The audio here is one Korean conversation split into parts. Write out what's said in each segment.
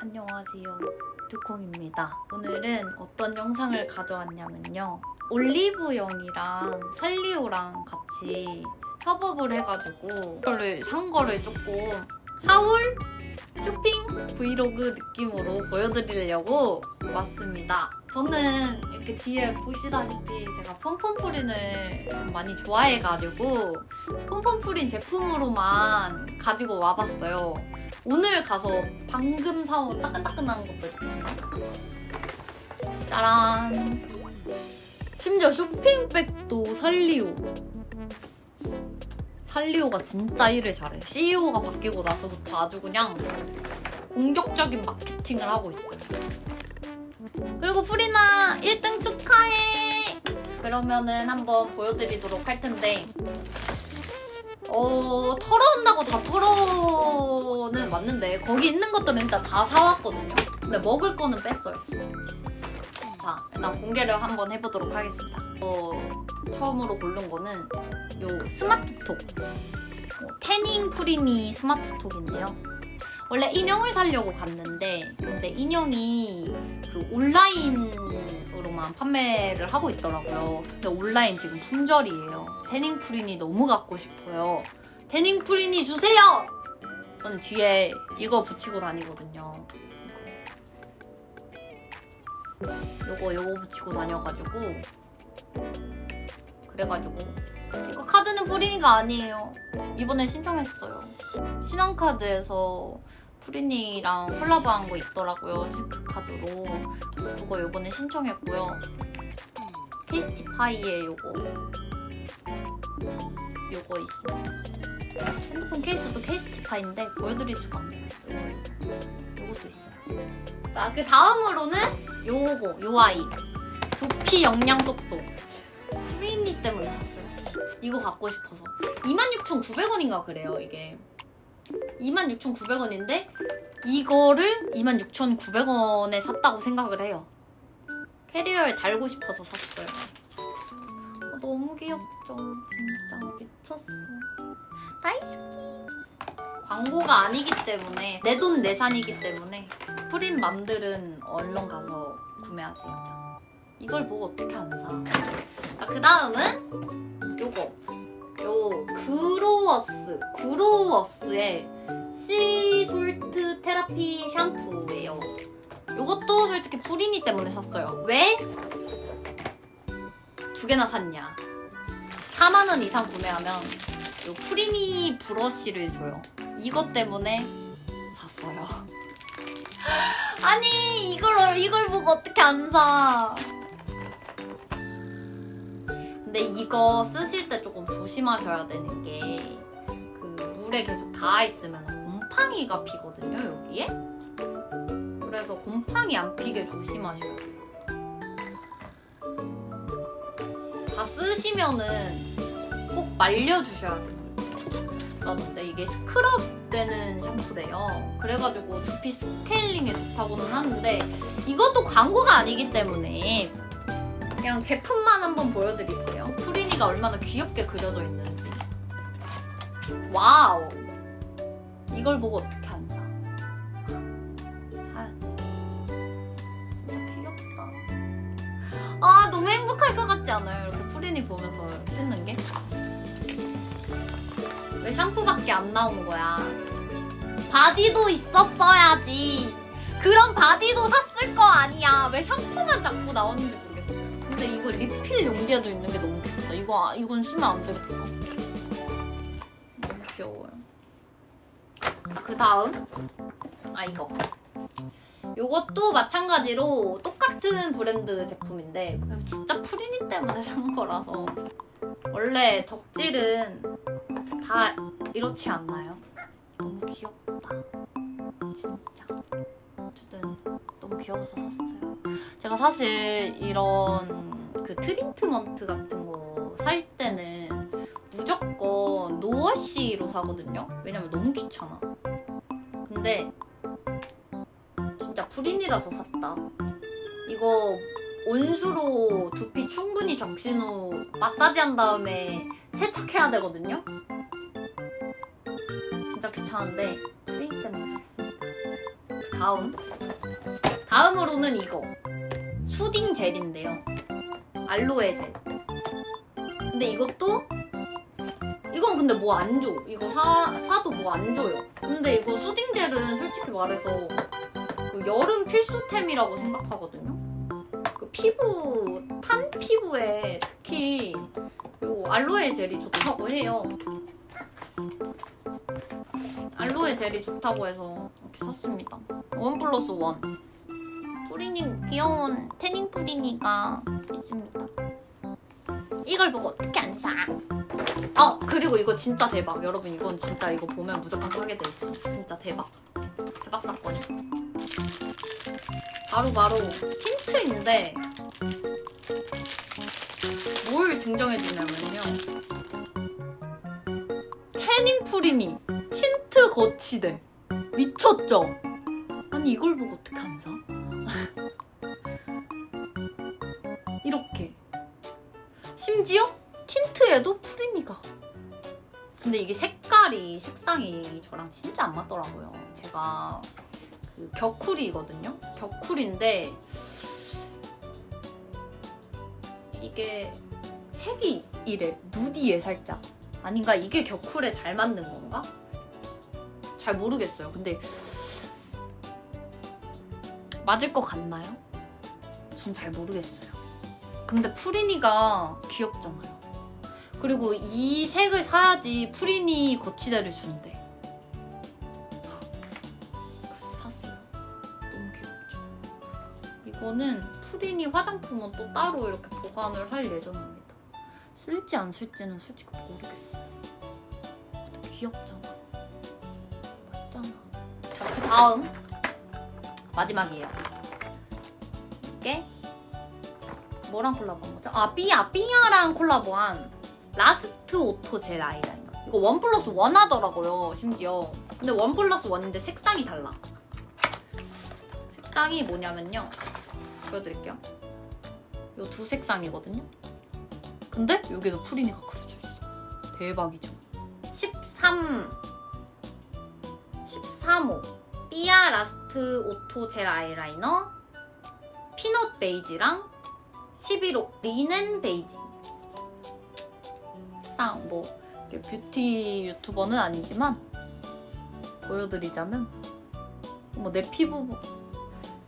안녕하세요. 두콩입니다. 오늘은 어떤 영상을 가져왔냐면요. 올리브영이랑 살리오랑 같이 협업을 해가지고 이거를 산 거를 조금 하울 쇼핑 브이로그 느낌으로 보여드리려고 왔습니다. 저는 이렇게 뒤에 보시다시피 제가 폼폼프린을 좀 많이 좋아해가지고 폼폼프린 제품으로만 가지고 와봤어요. 오늘 가서 방금 사온 따끈따끈한 있거든요. 짜란. 심지어 쇼핑백도 살리오. 살리오가 진짜 일을 잘해. CEO가 바뀌고 나서부터 아주 그냥 공격적인 마케팅을 하고 있어요. 그리고 프리나 1등 축하해! 그러면은 한번 보여드리도록 할 텐데, 어, 털어온다고 다 털어는 맞는데, 거기 있는 것들은 일단 다 사왔거든요? 근데 먹을 거는 뺐어요. 자, 일단 공개를 한번 해보도록 하겠습니다. 어, 처음으로 고른 거는 요 스마트톡. 어, 태닝 프리니 스마트톡인데요. 원래 인형을 사려고 갔는데, 근데 인형이 그 온라인으로만 판매를 하고 있더라고요. 근데 온라인 지금 품절이에요. 태닝 프린이 너무 갖고 싶어요. 태닝 프린이 주세요! 저는 뒤에 이거 붙이고 다니거든요. 요거 요거 붙이고 다녀가지고 그래가지고 이거 카드는 프린이가 아니에요. 이번에 신청했어요. 신한카드에서 프린이랑 콜라보한 거 있더라고요. 체크카드로. 그거 요번에 신청했고요. 테이스티 파이에 요거. 요거 있어요. 핸드폰 케이스도 케이스티 파인데 보여드릴 수가 없네요. 요거, 요것도 있어요. 자, 그 다음으로는 요거, 요 아이. 두피 영양 속소. 프린이 때문에 샀어요. 이거 갖고 싶어서. 26,900원인가 그래요, 이게. 26,900원인데 이거를 26,900원에 샀다고 생각을 해요. 캐리어에 달고 싶어서 샀어요. 어, 너무 귀엽죠? 진짜 미쳤어. 다이스키. 광고가 아니기 때문에 내 돈 내산이기 때문에 프린 맘들은 얼른 가서 구매하세요. 이걸 보고 어떻게 안 사? 자, 그 다음은 요거. 요 그로워스 그로워스의 씨솔트 테라피 샴푸예요. 요것도 솔직히 프리니 때문에 샀어요. 왜? 두 개나 샀냐? 4만 원 이상 구매하면 요 프리니 브러쉬를 줘요. 이것 때문에 샀어요. 아니 이걸 이걸 보고 어떻게 안 사? 근데 이거 쓰실 때 조금 조심하셔야 되는 게 그 물에 계속 닿아 있으면 곰팡이가 피거든요 여기에. 그래서 곰팡이 안 피게 조심하셔야 돼요. 다 쓰시면은 꼭 말려주셔야 돼요. 그런데 이게 스크럽 되는 샴푸래요. 그래가지고 두피 스케일링에 좋다고는 하는데 이것도 광고가 아니기 때문에 그냥 제품만 한번 보여드릴게요. 프리니가 얼마나 귀엽게 그려져 있는지. 와우! 이걸 보고 어떻게 안 사? 사야지. 진짜 귀엽다. 아, 너무 행복할 것 같지 않아요? 이렇게 프리니 보면서 씻는 게? 왜 샴푸밖에 안 나오는 거야? 바디도 있었어야지. 그런 바디도 샀을 거 아니야. 왜 샴푸만 자꾸 나오는지 모르겠어요. 근데 이거 리필 용기에도 있는 게 너무 귀엽다. 이거 아- 이건 쓰면 안 되겠다. 너무 귀여워요. 그 다음 아 이거. 요것도 마찬가지로 똑같은 브랜드 제품인데 진짜 프리니 때문에 산 거라서 원래 덕질은 다 이렇지 않나요? 너무 귀엽다. 진짜. 어쨌든 너무 귀여워서 샀어요. 제가 사실 이런 그 트리트먼트 같은 거 살 때는 무조건 노워시로 사거든요. 왜냐면 너무 귀찮아. 근데 진짜 프린이라서 샀다. 이거 온수로 두피 충분히 적신 후 마사지 한 다음에 세척해야 되거든요. 진짜 귀찮은데 프린 때문에 샀습니다. 그 다음 다음으로는 이거 수딩 젤인데요 알로에 젤 근데 이것도 이건 근데 뭐 안 줘. 이거 사, 사도 뭐 안 줘요. 근데 이거 수딩 젤은 솔직히 말해서 그 여름 필수템이라고 생각하거든요. 그 피부, 탄 피부에 특히 요 알로에 젤이 좋다고 해요. 알로에 젤이 좋다고 해서 이렇게 샀습니다. 원 플러스 원. 뿌리니, 귀여운 태닝 뿌리니가 있습니다. 이걸 보고 어떻게 안 사? 아 그리고 이거 진짜 대박 여러분 이건 진짜 이거 보면 무조건 사게 돼 있어 진짜 대박 대박 사건 바로 바로 틴트인데 뭘 증정해 주냐면요 태닝 프리니 틴트 거치대 미쳤죠 아니 이걸 보고 어떻게 안 사? 이렇게 심지어 틴트에도 프리니가. 근데 이게 색깔이 색상이 저랑 진짜 안 맞더라고요. 제가 그 격쿨이거든요. 격쿨인데 이게 색이 이래 누디에 살짝 아닌가 이게 격쿨에 잘 맞는 건가? 잘 모르겠어요. 근데 맞을 것 같나요? 전 잘 모르겠어요. 근데 프리니가 귀엽잖아요. 그리고 이 색을 사야지 프리니 거치대를 준대. 그래서 샀어요. 너무 귀엽죠. 이거는 프리니 화장품은 또 따로 이렇게 보관을 할 예정입니다. 쓸지 안 쓸지는 솔직히 모르겠어요. 근데 귀엽잖아. 맞잖아. 자, 그 다음 마지막이에요. 이게 뭐랑 콜라보한 거죠? 아 삐아 삐아랑 콜라보한 라스트 오토 젤 아이라이너 이거 원 플러스 원 하더라고요 심지어. 근데 원 플러스 원인데 색상이 달라. 색상이 뭐냐면요. 보여드릴게요. 요두 색상이거든요. 근데 여기도 프리니가 그려져 있어. 대박이죠. 13 13호. 삐아 라스트 오토 젤 아이라이너 피넛 베이지랑 11호 리넨 베이지 상뭐 뷰티 유튜버는 아니지만 보여드리자면 뭐 내 피부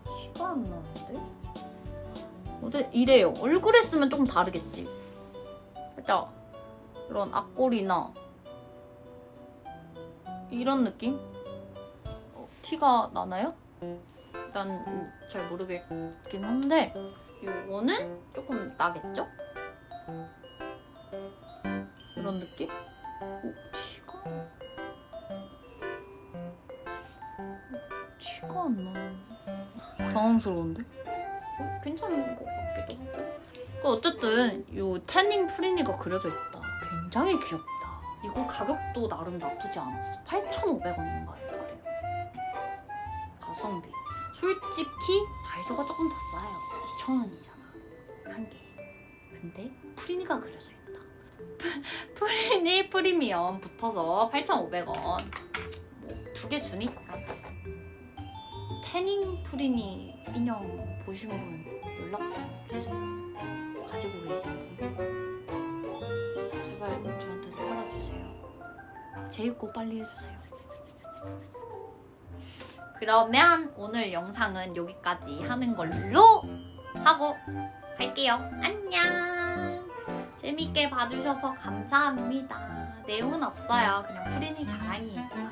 티가 안 나는데? 어제 이래요 얼굴에 쓰면 조금 다르겠지 살짝 이런 앞골이나 이런 느낌? 어, 티가 나나요? 일단 음, 잘 모르겠긴 한데 요거는 조금 나겠죠? 이런 느낌? 오, 티가 티가 안 나네. 당황스러운데? 어, 괜찮은 것 같기도 하고. 그 어쨌든 요 태닝 프리니가 그려져 있다. 굉장히 귀엽다. 이거 가격도 나름 나쁘지 않았어. 8,500원인가요? 그래요. 가성비. 솔직히 다이소가 조금 더 싸요. 2,000원이잖아. 한 개. 근데 프리니가 그려져 있다. 프리니 프리미엄 붙어서 8,500원. 뭐 두 개 주니까. 태닝 프리니 인형 분 연락 좀 주세요. 가지고 분. 제발 저한테 팔아주세요. 재입고 빨리 해주세요. 그러면 오늘 영상은 여기까지 하는 걸로 하고 갈게요. 안녕. 재밌게 봐주셔서 감사합니다. 내용은 없어요. 그냥 프리니 자랑이에요.